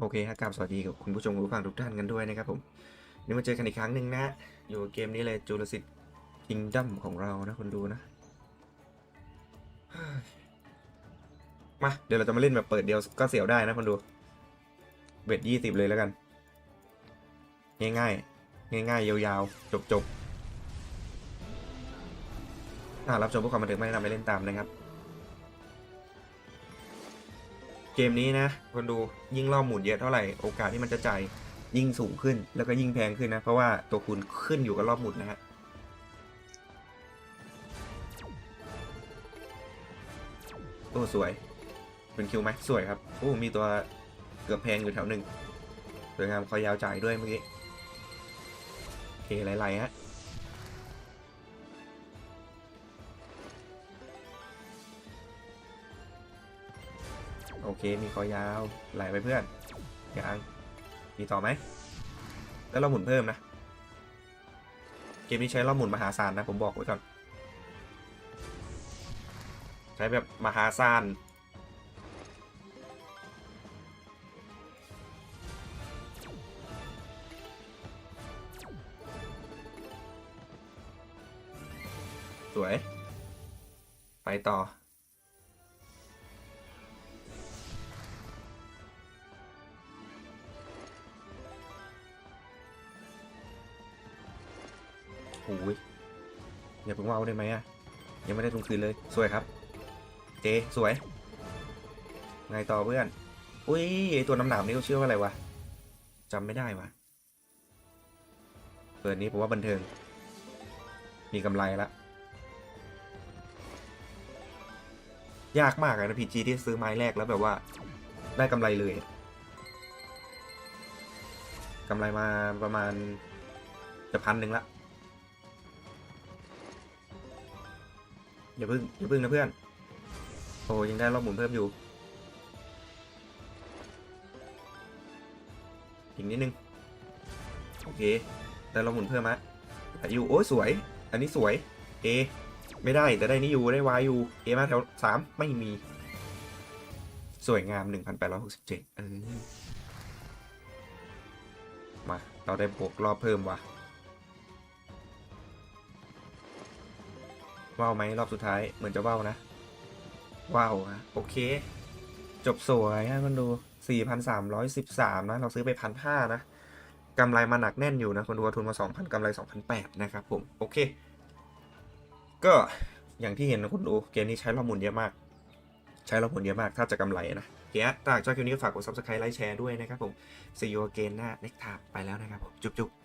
โอเคครับกราบสวัสดีกับคุณผู้ชมผู้ฟังทุกท่านกันด้วยนะครับผมนี่มาเจอกันอีกครั้งหนึ่งนะ อยู่เกมนี้เลยจูราสิ c คิงดัมของเรานะคนดูนะ มา เดี๋ยวเราจะมาเล่นแบบเปิดเดียวก็เสียวได้นะคนดูเบ็ดยี่สิบเลยแล้วกัน ง่ายๆง่ายๆ ยาวๆ จบๆน่ารับชมพื่อความบันเทิงไม่แนะนำไปเล่นตามนะครับ เกมนี้นะคนดูยิ่งรอบหมุนเยอะเท่าไหร่โอกาสที่มันจะจ่ายยิ่งสูงขึ้นแล้วก็ยิ่งแพงขึ้นนะ เพราะว่าตัวคูณขึ้นอยู่กับรอบหมุนนะฮะโอ้สวย เป็นคิวไหมสวยครับโอ้มีตัวเกือบแพงอยู่แถวหนึ่งสวยงามคอยาวจ่ายด้วยเมื่อกี้โอเคไหลๆฮะ โอเค มีคอยาว ไหลไปเพื่อนยังมีต่อไหม แล้วเราหมุนเพิ่มนะ เกมนี้ใช้เรอบหมุนมหาศาลนะ ผมบอกไว้ก่อน ใช้แบบมหาศาลสวย ไปต่อ โอ้ยอย่าเพิ่งว่าวได้ไหมอะยังไม่ได้ทุนคืนเลย สวยครับ เจ สวย ไงต่อเพื่อน อุ้ยไอตัวน้ำหนามนี่เขาชื่อว่าอะไรวะจำไม่ได้วะเปิดนี้ผมว่าบันเทิง มีกำไรละ ยากมากเลยนะพีจีที่ซื้อไม้แรกแล้วแบบว่า ได้กำไรเลยกำไรมาประมาณจะพันหนึ่งละ อย่าพึ่งอย่าพึ่งนะเพื่อน โอ้ยังได้รอบหมุนเพิ่มอยู่ อีกนิดนึง โอเค ได้รอบหมุนเพิ่มมะอยู่โอ้ยสวย อันนี้สวย เอ ไม่ได้แต่ได้นี่อยู่ได้วายอยู่ เอมาแถวสามไม่มี สวยงาม 1,867 เออ มา เราได้บวกรอบเพิ่มว่ะ ว้าวไหมรอบสุดท้ายเหมือนจะว้าวนะว้าวฮะโอเค จบสวยฮะคนดู 4,313 นะ เราซื้อไปพันห้านะกำไรมาหนักแน่นอยู่นะคนดูทุนมา 2,000กำไร 2,800 นะครับผม โอเค ก็อย่างที่เห็นนะคุณดู เกมนี้ใช้รอบหมุนเยอะมาก ใช้รอบหมุนเยอะมาก ถ้าจะกำไรนะเคฮะถ้าหากชอบคลิปนี้ฝากกด subscribe ไลค์แชร์ด้วยนะครับผม see you again หน้า next time ไปแล้วนะครับผม จุ๊บ